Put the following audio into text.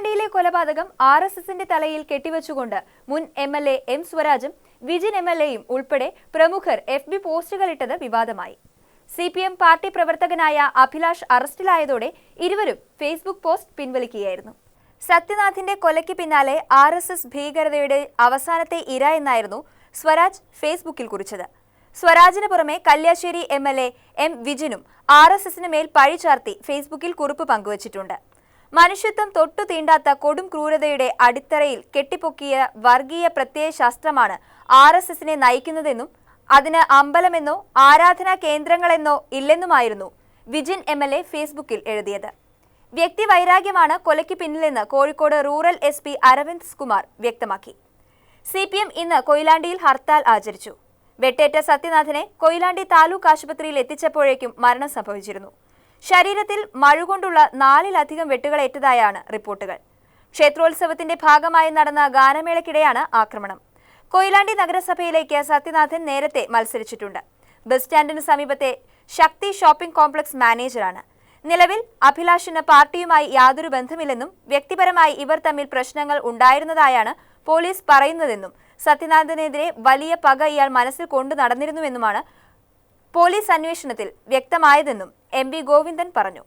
കണ്ണൂരിലെ കൊലപാതകം R S എസിന്റെ തലയിൽ കെട്ടിവച്ചുകൊണ്ട് മുൻ എം എൽ എ എം സ്വരാജും വിജിൻ എം എൽ എയും ഉൾപ്പെടെ പ്രമുഖർ എഫ് ബി പോസ്റ്റുകളിട്ടത് വിവാദമായി. സി പി എം പാർട്ടി പ്രവർത്തകനായ അഭിലാഷ് അറസ്റ്റിലായതോടെ ഇരുവരും ഫേസ്ബുക്ക് പോസ്റ്റ് പിൻവലിക്കുകയായിരുന്നു. സത്യനാഥിന്റെ കൊലയ്ക്ക് പിന്നാലെ ആർ എസ് എസ് ഭീകരതയുടെ അവസാനത്തെ ഇര എന്നായിരുന്നു സ്വരാജ് ഫേസ്ബുക്കിൽ കുറിച്ചത്. സ്വരാജിന് പുറമെ Kalliasseri M L A M വിജിനും R S എസിന് മേൽ പഴി ചാർത്തി ഫേസ്ബുക്കിൽ കുറിപ്പ് പങ്കുവച്ചിട്ടുണ്ട്. മനുഷ്യത്വം തൊട്ടു തീണ്ടാത്ത കൊടും ക്രൂരതയുടെ അടിത്തറയിൽ കെട്ടിപ്പൊക്കിയ വർഗീയ പ്രത്യയശാസ്ത്രമാണ് ആർ എസ് എസിനെ നയിക്കുന്നതെന്നും അതിന് അമ്പലമെന്നോ ആരാധനാ കേന്ദ്രങ്ങളെന്നോ ഇല്ലെന്നുമായിരുന്നു വിജിൻ എം എൽ എ ഫേസ്ബുക്കിൽ എഴുതിയത്. വ്യക്തി വൈരാഗ്യമാണ് കൊലയ്ക്ക് പിന്നിലെന്ന് Kozhikode rural S P Aravind Kumar വ്യക്തമാക്കി. സി പി എം ഇന്ന് കൊയിലാണ്ടിയിൽ ഹർത്താൽ ആചരിച്ചു. വെട്ടേറ്റ സത്യനാഥനെ കൊയിലാണ്ടി താലൂക്ക് ആശുപത്രിയിൽ എത്തിച്ചപ്പോഴേക്കും മരണം സംഭവിച്ചിരുന്നു. ശരീരത്തിൽ മഴുകൊണ്ടുള്ള നാലിലധികം വെട്ടുകളേറ്റതായാണ് റിപ്പോർട്ടുകൾ. ക്ഷേത്രോത്സവത്തിന്റെ ഭാഗമായി നടന്ന ഗാനമേളയ്ക്കിടെയാണ് ആക്രമണം. കൊയിലാണ്ടി നഗരസഭയിലേക്ക് സത്യനാഥൻ നേരത്തെ മത്സരിച്ചിട്ടുണ്ട്. ബസ് സ്റ്റാൻഡിന് സമീപത്തെ ശക്തി ഷോപ്പിംഗ് കോംപ്ലക്സ് മാനേജറാണ്. നിലവിൽ അഭിലാഷിന് പാർട്ടിയുമായി യാതൊരു ബന്ധമില്ലെന്നും വ്യക്തിപരമായി ഇവർ തമ്മിൽ പ്രശ്നങ്ങൾ ഉണ്ടായിരുന്നതായാണ് പോലീസ് പറയുന്നതെന്നും സത്യനാഥനെതിരെ വലിയ പക ഇയാൾ മനസ്സിൽ കൊണ്ടു നടന്നിരുന്നുവെന്നുമാണ് പോലീസ് അന്വേഷണത്തിൽ വ്യക്തമായതെന്നും എം വി ഗോവിന്ദൻ പറഞ്ഞു